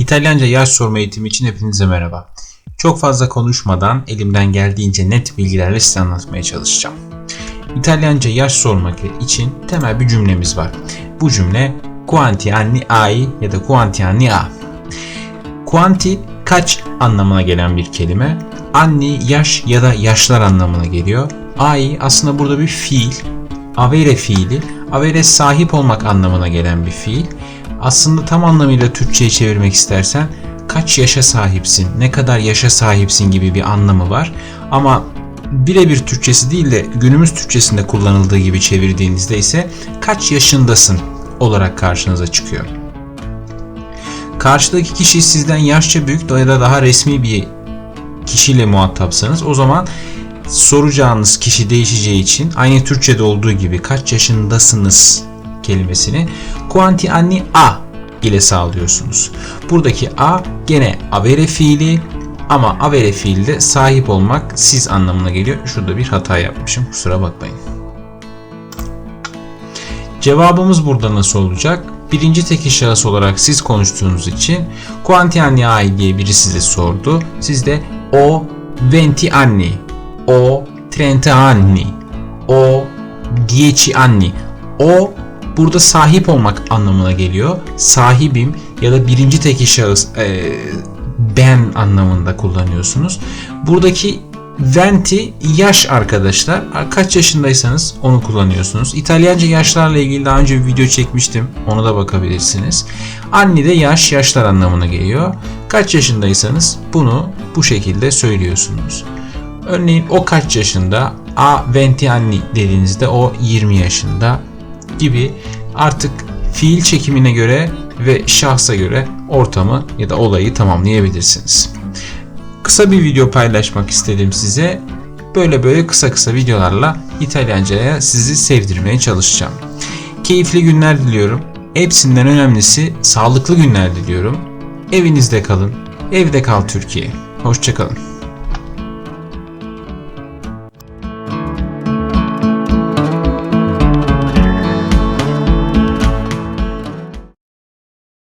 İtalyanca yaş sorma eğitimi için hepinize merhaba. Çok fazla konuşmadan elimden geldiğince net bilgilerle size anlatmaya çalışacağım. İtalyanca yaş sormak için temel bir cümlemiz var. Bu cümle quanti anni hai ya da quanti anni ha. Quanti kaç anlamına gelen bir kelime. Anni yaş ya da yaşlar anlamına geliyor. Ai aslında burada bir fiil. Avere fiili. Avere sahip olmak anlamına gelen bir fiil. Aslında tam anlamıyla Türkçe'ye çevirmek istersen kaç yaşa sahipsin, ne kadar yaşa sahipsin gibi bir anlamı var. Ama birebir Türkçesi değil de günümüz Türkçesinde kullanıldığı gibi çevirdiğinizde ise kaç yaşındasın olarak karşınıza çıkıyor. Karşıdaki kişi sizden yaşça büyük ya da daha resmi bir kişiyle muhatapsanız o zaman soracağınız kişi değişeceği için aynı Türkçe'de olduğu gibi kaç yaşındasınız kelimesini quanti anni a ile sağlıyorsunuz. Buradaki a gene avere fiili ama avere fiilde sahip olmak siz anlamına geliyor. Şurada bir hata yapmışım. Kusura bakmayın. Cevabımız burada nasıl olacak? Birinci tekil şahıs olarak siz konuştuğunuz için quanti anni hai diye biri size sordu. Siz de o venti anni, o trenta anni, o dieci anni. O burada sahip olmak anlamına geliyor. Sahibim ya da birinci tekil şahıs e, ben anlamında kullanıyorsunuz. Buradaki venti yaş arkadaşlar. Kaç yaşındaysanız onu kullanıyorsunuz. İtalyanca yaşlarla ilgili daha önce bir video çekmiştim. Onu da bakabilirsiniz. Anni de yaş, yaşlar anlamına geliyor. Kaç yaşındaysanız bunu bu şekilde söylüyorsunuz. Örneğin o kaç yaşında? A venti anni dediğinizde o 20 yaşında gibi artık fiil çekimine göre ve şahsa göre ortamı ya da olayı tamamlayabilirsiniz. Kısa bir video paylaşmak istedim size. Böyle böyle kısa kısa videolarla İtalyanca'ya sizi sevdirmeye çalışacağım. Keyifli günler diliyorum. Hepsinden önemlisi sağlıklı günler diliyorum. Evinizde kalın. Evde kal Türkiye. Hoşçakalın.